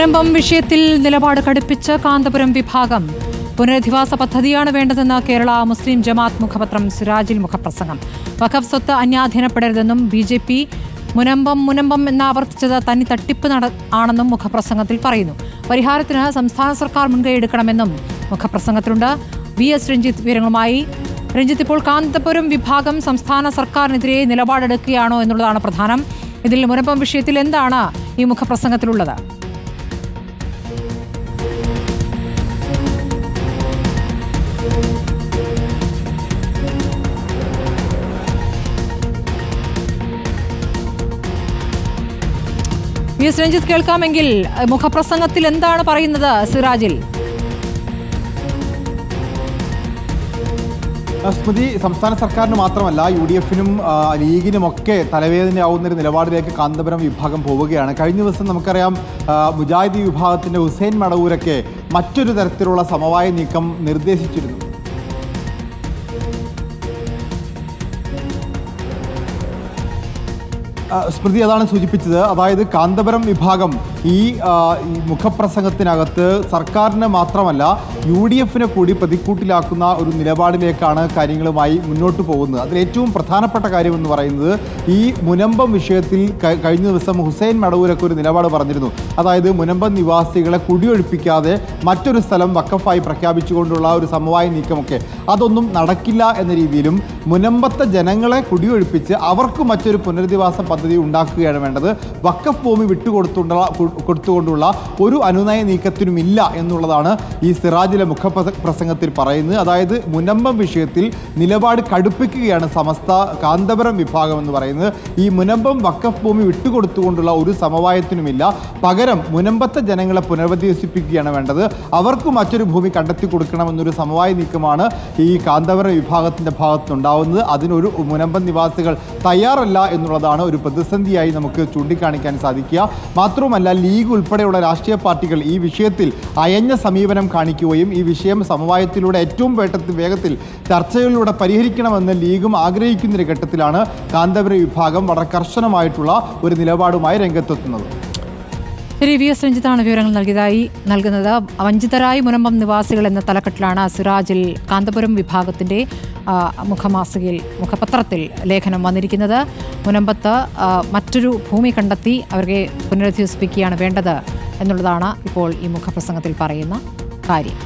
മുനമ്പം വിഷയത്തിൽ നിലപാട് കടുപ്പിച്ച് കാന്തപുരം വിഭാഗം. പുനരധിവാസ പദ്ധതിയാണ് വേണ്ടതെന്ന് കേരള മുസ്ലിം ജമാത്ത് മുഖപത്രം സിറാജിൽ മുഖപ്രസംഗം. വഖഫ് സ്വത്ത് അന്യാധീനപ്പെടരുതെന്നും B J P Munambam Munambam എന്ന് ആവർത്തിച്ചത് തനി തട്ടിപ്പ് നട ആണെന്നും മുഖപ്രസംഗത്തിൽ പറയുന്നു. പരിഹാരത്തിന് സംസ്ഥാന സർക്കാർ മുൻകൈ എടുക്കണമെന്നും മുഖപ്രസംഗത്തിലുണ്ട്. വി എസ് രഞ്ജിത്ത് വിവരങ്ങളുമായി. രഞ്ജിത്ത് ഇപ്പോൾ കാന്തപുരം വിഭാഗം സംസ്ഥാന സർക്കാരിനെതിരെ നിലപാടെടുക്കുകയാണോ എന്നുള്ളതാണ് പ്രധാനം. ഇതിൽ മുനമ്പം വിഷയത്തിൽ എന്താണ് ഈ മുഖപ്രസംഗത്തിലുള്ളത്? വി എസ് രഞ്ജിത്ത് കേൾക്കാമെങ്കിൽ മുഖപ്രസംഗത്തിൽ എന്താണ് പറയുന്നത് സിറാജിൽ സ്മൃതി സംസ്ഥാന സർക്കാരിന് മാത്രമല്ല യു ഡി എഫിനും ലീഗിനുമൊക്കെ തലവേദനയാവുന്ന ഒരു നിലപാടിലേക്ക് കാന്തപുരം വിഭാഗം പോവുകയാണ്. കഴിഞ്ഞ ദിവസം നമുക്കറിയാം മുജാഹിദ് വിഭാഗത്തിന്റെ ഹുസൈൻ മടവൂരൊക്കെ മറ്റൊരു തരത്തിലുള്ള സമവായ നീക്കം നിർദ്ദേശിച്ചിരുന്നു. സ്മൃതി അതാണ് സൂചിപ്പിച്ചത്. അതായത് കാന്തപുരം വിഭാഗം ഈ മുഖപ്രസംഗത്തിനകത്ത് സർക്കാരിന് മാത്രമല്ല യു ഡി എഫിനെ കൂടി പ്രതിക്കൂട്ടിലാക്കുന്ന ഒരു നിലപാടിലേക്കാണ് കാര്യങ്ങളുമായി മുന്നോട്ട് പോകുന്നത്. അതിൽ ഏറ്റവും പ്രധാനപ്പെട്ട കാര്യം എന്ന് പറയുന്നത് ഈ മുനമ്പം വിഷയത്തിൽ കഴിഞ്ഞ ദിവസം ഹുസൈൻ മടവൂരൊക്കെ ഒരു നിലപാട് പറഞ്ഞിരുന്നു. അതായത് മുനമ്പം നിവാസികളെ കുടിയൊഴിപ്പിക്കാതെ മറ്റൊരു സ്ഥലം വക്കഫായി പ്രഖ്യാപിച്ചുകൊണ്ടുള്ള ഒരു സമവായ നീക്കമൊക്കെ. അതൊന്നും നടക്കില്ല എന്ന രീതിയിലും മുനമ്പത്തെ ജനങ്ങളെ കുടിയൊഴിപ്പിച്ച് അവർക്ക് മറ്റൊരു പുനരധിവാസ പദ്ധതി ഉണ്ടാക്കുകയാണ് വേണ്ടത്. വക്കഫ് ഭൂമി വിട്ടുകൊടുത്തുള്ള കൊടുത്തുകൊണ്ടുള്ള ഒരു അനുനയ നീക്കത്തിനുമില്ല എന്നുള്ളതാണ് ഈ സിറാജിലെ മുഖപ്രസംഗത്തിൽ പറയുന്നത്. അതായത് മുനമ്പം വിഷയത്തിൽ നിലപാട് കടുപ്പിക്കുകയാണ് സമസ്ത കാന്തപുരം വിഭാഗം എന്ന് പറയുന്നത്. ഈ മുനമ്പം വക്കഫ് ഭൂമി വിട്ടുകൊടുത്തുകൊണ്ടുള്ള ഒരു സമവായത്തിനുമില്ല. പകരം മുനമ്പത്തെ ജനങ്ങളെ പുനരധിവസിപ്പിക്കുകയാണ് വേണ്ടത്. അവർക്ക് മറ്റൊരു ഭൂമി കണ്ടെത്തി കൊടുക്കണമെന്നൊരു സമവായ നീക്കമാണ് ഈ കാന്തപുരം വിഭാഗത്തിന്റെ ഭാഗത്തുനിന്നുണ്ടാവുന്നത് അതിനൊരു മുനമ്പം നിവാസികൾ തയ്യാറല്ല എന്നുള്ളതാണ് ഒരു പ്രതിസന്ധിയായി നമുക്ക് ചൂണ്ടിക്കാണിക്കാൻ സാധിക്കുക. മാത്രവുമല്ല ലീഗ് ഉൾപ്പെടെയുള്ള രാഷ്ട്രീയ പാർട്ടികൾ ഈ വിഷയത്തിൽ അയഞ്ഞ സമീപനം കാണിക്കുകയും ഈ വിഷയം സമവായത്തിലൂടെ ഏറ്റവും വേട്ടത്തിൽ വേഗത്തിൽ ചർച്ചകളിലൂടെ പരിഹരിക്കണമെന്ന് ലീഗും ആഗ്രഹിക്കുന്ന ഒരു ഘട്ടത്തിലാണ് കാന്തപുര വിഭാഗം വളരെ കർശനമായിട്ടുള്ള ഒരു നിലപാടുമായി രംഗത്തെത്തുന്നത്. ശരി വി എസ് രഞ്ജിത്താണ് വിവരങ്ങൾ നൽകിയതായി നൽകുന്നത്. വഞ്ചിതരായി മുനമ്പം നിവാസികൾ എന്ന തലക്കെട്ടിലാണ് സിറാജിൽ കാന്തപുരം വിഭാഗത്തിന്റെ ആ, മുഖമാസികയിൽ മുഖപത്രത്തിൽ ലേഖനം വന്നിരിക്കുന്നത്. മുനമ്പത്ത് മറ്റൊരു ഭൂമി കണ്ടെത്തി അവരെ പുനരധിവസിപ്പിക്കുകയാണ് വേണ്ടത് എന്നുള്ളതാണ് ഇപ്പോൾ ഈ മുഖപ്രസംഗത്തിൽ പറയുന്ന കാര്യം.